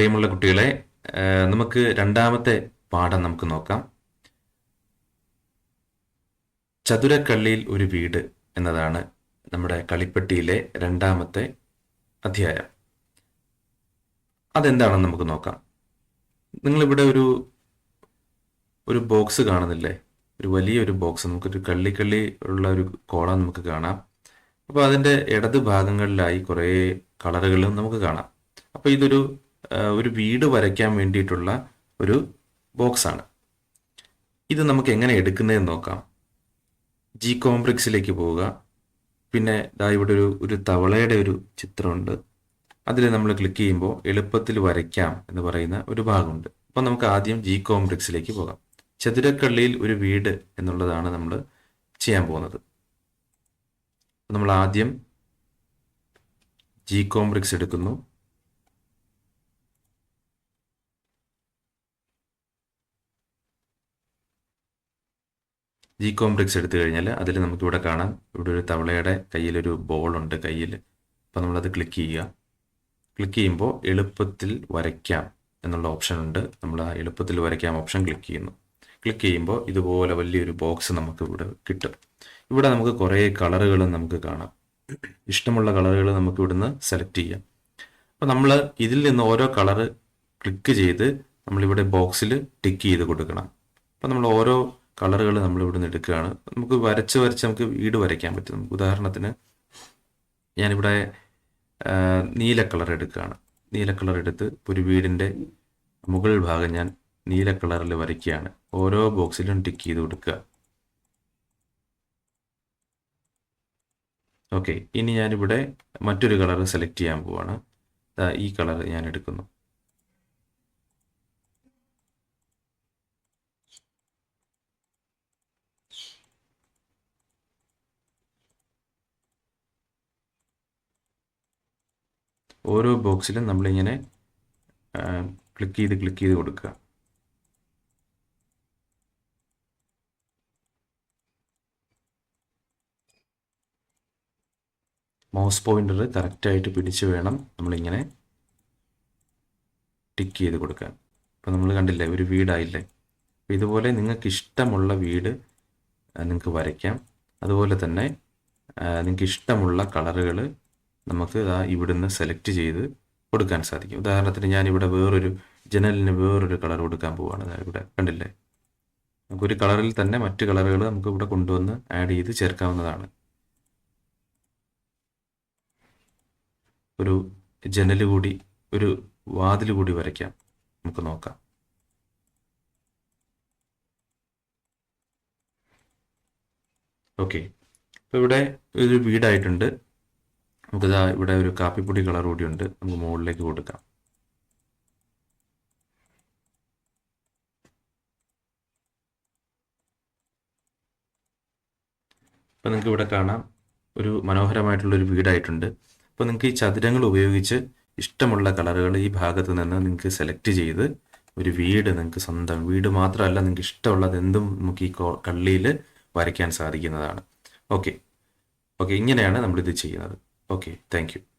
പ്രിയമുള്ള കുട്ടികളെ നമുക്ക് രണ്ടാമത്തെ പാഠം നമുക്ക് നോക്കാം. ചതുരക്കള്ളിയിൽ ഒരു വീട് എന്നതാണ് നമ്മുടെ കളിപ്പെട്ടിയിലെ രണ്ടാമത്തെ അധ്യായം. അതെന്താണെന്ന് നമുക്ക് നോക്കാം. നിങ്ങളിവിടെ ഒരു ഒരു ബോക്സ് കാണുന്നില്ലേ? ഒരു വലിയൊരു ബോക്സ്. നമുക്കൊരു കള്ളിക്കള്ളി കള്ളി ഉള്ള ഒരു കോളം നമുക്ക് കാണാം. അപ്പോൾ അതിന്റെ ഇടത് ഭാഗങ്ങളിലായി കുറേ കളറുകളും നമുക്ക് കാണാം. അപ്പോൾ ഇതൊരു ഒരു വീട് വരയ്ക്കാൻ വേണ്ടിയിട്ടുള്ള ഒരു ബോക്സാണ്. ഇത് നമുക്ക് എങ്ങനെ എടുക്കുന്നതെന്ന് നോക്കാം. ജി കോംപ്ലക്സിലേക്ക് പോവുക. പിന്നെ ദാ ഇവിടെ ഒരു ഒരു തവളയുടെ ഒരു ചിത്രമുണ്ട്. അതിൽ നമ്മൾ ക്ലിക്ക് ചെയ്യുമ്പോൾ എളുപ്പത്തിൽ വരയ്ക്കാം എന്ന് പറയുന്ന ഒരു ഭാഗമുണ്ട്. അപ്പോൾ നമുക്ക് ആദ്യം ജി കോംപ്ലക്സിലേക്ക് പോകാം. ചതുരക്കള്ളിയിൽ ഒരു വീട് എന്നുള്ളതാണ് നമ്മൾ ചെയ്യാൻ പോകുന്നത്. നമ്മൾ ആദ്യം ജി കോംപ്ലക്സ് എടുക്കുന്നു. ജി കോംപ്ലക്സ് എടുത്തു കഴിഞ്ഞാൽ അതിൽ നമുക്കിവിടെ കാണാം. ഇവിടെ ഒരു തവളയുടെ കയ്യിലൊരു ബോളുണ്ട് കയ്യിൽ. അപ്പോൾ നമ്മളത് ക്ലിക്ക് ചെയ്യുക. ക്ലിക്ക് ചെയ്യുമ്പോൾ എളുപ്പത്തിൽ വരയ്ക്കാം എന്നുള്ള ഓപ്ഷൻ ഉണ്ട്. നമ്മൾ ആ എളുപ്പത്തിൽ വരയ്ക്കാം ഓപ്ഷൻ ക്ലിക്ക് ചെയ്യുന്നു. ക്ലിക്ക് ചെയ്യുമ്പോൾ ഇതുപോലെ വലിയൊരു ബോക്സ് നമുക്ക് ഇവിടെ കിട്ടും. ഇവിടെ നമുക്ക് കുറേ കളറുകൾ നമുക്ക് കാണാം. ഇഷ്ടമുള്ള കളറുകൾ നമുക്ക് ഇവിടുന്ന് സെലക്ട് ചെയ്യാം. അപ്പോൾ നമ്മൾ ഇതിൽ നിന്ന് ഓരോ കളറ് ക്ലിക്ക് ചെയ്ത് നമ്മളിവിടെ ബോക്സിൽ ടിക്ക് ചെയ്ത് കൊടുക്കണം. അപ്പോൾ നമ്മൾ ഓരോ കളറുകൾ നമ്മൾ ഇവിടുന്ന് എടുക്കുകയാണ്. നമുക്ക് വരച്ച് വരച്ച് നമുക്ക് വീട് വരയ്ക്കാൻ പറ്റും. നമുക്ക് ഉദാഹരണത്തിന് ഞാനിവിടെ നീല കളർ എടുക്കുകയാണ്. നീല കളർ എടുത്ത് ഒരു വീടിന്റെ മുകൾ ഭാഗം ഞാൻ നീല കളറിൽ വരയ്ക്കുകയാണ്. ഓരോ ബോക്സിലും ടിക്ക് ചെയ്ത് കൊടുക്കുക. ഓക്കെ ഇനി ഞാനിവിടെ മറ്റൊരു കളർ സെലക്ട് ചെയ്യാൻ പോവാണ്. ഈ കളർ ഞാൻ എടുക്കുന്നു. ഓരോ ബോക്സിലും നമ്മളിങ്ങനെ ക്ലിക്ക് ചെയ്ത് ക്ലിക്ക് ചെയ്ത് കൊടുക്കുക. മൗസ് പോയിന്റർ കറക്റ്റായിട്ട് പിടിച്ച് വേണം നമ്മളിങ്ങനെ ടിക്ക് ചെയ്ത് കൊടുക്കാൻ. അപ്പോൾ നമ്മൾ കണ്ടില്ലേ ഒരു വീടായില്ലേ? അപ്പോൾ ഇതുപോലെ നിങ്ങൾക്ക് ഇഷ്ടമുള്ള വീട് നിങ്ങൾക്ക് വരയ്ക്കാം. അതുപോലെ തന്നെ നിങ്ങൾക്ക് ഇഷ്ടമുള്ള കളറുകൾ നമുക്ക് ഇതാ ഇവിടുന്ന് സെലക്ട് ചെയ്ത് കൊടുക്കാൻ സാധിക്കും. ഉദാഹരണത്തിന് ഞാൻ ഇവിടെ വേറൊരു ജനലിന് വേറൊരു കളർ കൊടുക്കാൻ പോവുകയാണ് ഇവിടെ കണ്ടില്ലേ? നമുക്കൊരു കളറിൽ തന്നെ മറ്റു കളറുകൾ നമുക്ക് ഇവിടെ കൊണ്ടുവന്ന് ആഡ് ചെയ്ത് ചേർക്കാവുന്നതാണ്. ഒരു ജനൽ കൂടി ഒരു വാതിൽ കൂടി വരയ്ക്കാം. നമുക്ക് നോക്കാം. ഓക്കെ അപ്പോൾ ഇവിടെ ഒരു വീടായിട്ടുണ്ട്. നമുക്കിതാ ഇവിടെ ഒരു കാപ്പിപ്പൊടി കളർ കൂടി ഉണ്ട്. നമുക്ക് മുകളിലേക്ക് കൊടുക്കാം. ഇപ്പം നിങ്ങൾക്ക് ഇവിടെ കാണാം. ഒരു മനോഹരമായിട്ടുള്ളൊരു വീടായിട്ടുണ്ട്. അപ്പോൾ നിങ്ങൾക്ക് ഈ ചതുരങ്ങൾ ഉപയോഗിച്ച് ഇഷ്ടമുള്ള കളറുകൾ ഈ ഭാഗത്ത് നിന്ന് നിങ്ങൾക്ക് സെലക്ട് ചെയ്ത് ഒരു വീട് നിങ്ങൾക്ക് സ്വന്തം വീട് മാത്രമല്ല നിങ്ങൾക്ക് ഇഷ്ടമുള്ളത് എന്തും നമുക്ക് ഈ കള്ളിയിൽ വരയ്ക്കാൻ സാധിക്കുന്നതാണ്. ഓക്കെ. ഓക്കെ ഇങ്ങനെയാണ് നമ്മളിത് ചെയ്യുന്നത്. Okay, thank you.